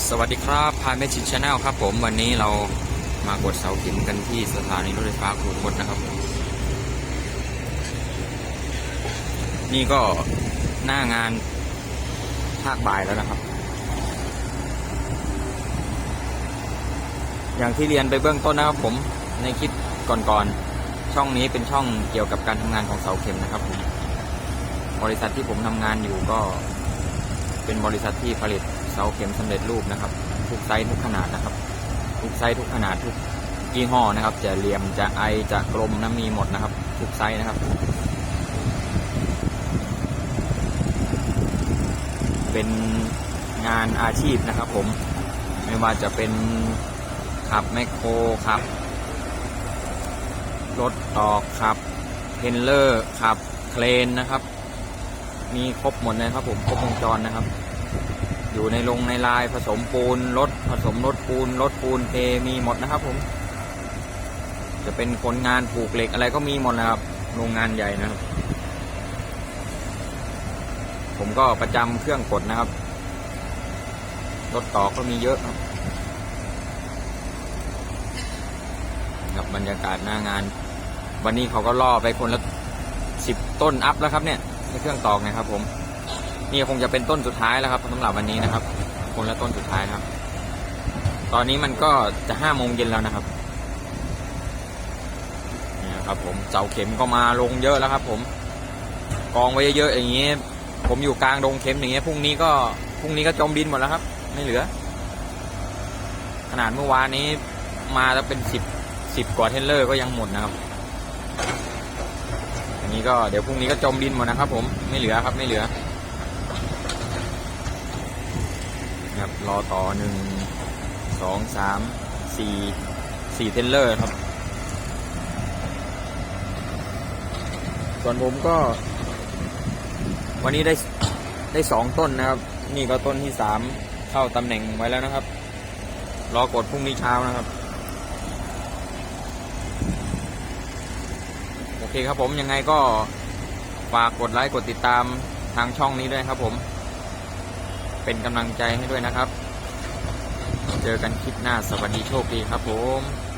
สวัสดีครับพายเมชินชาแนลครับ ผมวันนี้เรามากดเสาเข็มกันที่สถานีรถไฟฟ้าคูคตนะครับ นี่ก็หน้างานภาคบ่ายแล้วนะครับ อย่างที่เรียนไปเบื้องต้นนะครับผมในคลิปก่อนๆช่องนี้เป็นช่องเกี่ยวกับการทำงานของเสาเข็มนะครับผมบริษัทที่ผมทำงานอยู่ก็เป็นบริษัทที่ผลิต เสาเข็มสำเร็จรูปนะครับ ทุกไซส์ทุกขนาดนะครับ ทุกไซส์ทุกขนาดทุกยี่ห้อนะครับ จะเหลี่ยมจะไอจะกลมนะมีหมดนะครับ ทุกไซส์นะครับ เป็นงานอาชีพนะครับ ผมไม่ว่าจะเป็นขับแมคโครขับ รถตอกขับเทนเลอร์ขับเครนนะครับ มีครบหมดเลยครับผม ครบวงจรนะครับ อยู่ในลงในลายผสมปูนรถผสมรถปูนรถปูนเทมีหมดนะครับผม จะเป็นคนงานผูกเหล็กอะไรก็มีหมดนะครับโรงงานใหญ่นะครับ ผมก็ประจำเครื่องกดนะครับรถต่อก็มีเยอะครับกับบรรยากาศหน้างาน วันนี้เขาก็ล่อไปคนละสิบต้นอัพแล้วครับเนี่ยในเครื่องตอกนะครับผม นี่คงจะเป็นต้นสุดท้ายแล้วครับสำหรับวันนี้นะครับคนละต้นสุดท้ายครับ ตอนนี้มันก็จะห้าโมงเย็นแล้วนะครับนี่ครับ ผมเสาเข็มก็มาลงเยอะแล้วครับ ผม กองไว้เยอะๆอย่างนี้ ผมอยู่กลางดงเข็มอย่างเงี้ยพรุ่งนี้ก็พรุ่งนี้ก็จมดินหมดแล้วครับ ไม่เหลือ ขนาดเมื่อวานนี้มาแล้วเป็นสิบสิบกว่าเทรลเลอร์ก็ยังหมดนะครับอันนี้ก็เดี๋ยวพรุ่งนี้ก็จมดินหมดนะครับ ผมไม่เหลือครับไม่เหลือ ครับรอต่อหนึ่งสองสามสี่สี่เทรลเลอร์ครับ ส่วนผมก็ วันนี้ได้ได้สองต้นนะครับ นี่ก็ต้นที่สามเข้าตำแหน่งไว้แล้วนะครับ รอกดพรุ่งนี้เช้านะครับ โอเคครับผมยังไงก็ฝากกดไลค์กดติดตามทางช่องนี้ด้วยครับผม เป็นกำลังใจให้ด้วยนะครับ เจอกันคลิปหน้าสวัสดีโชคดีครับผม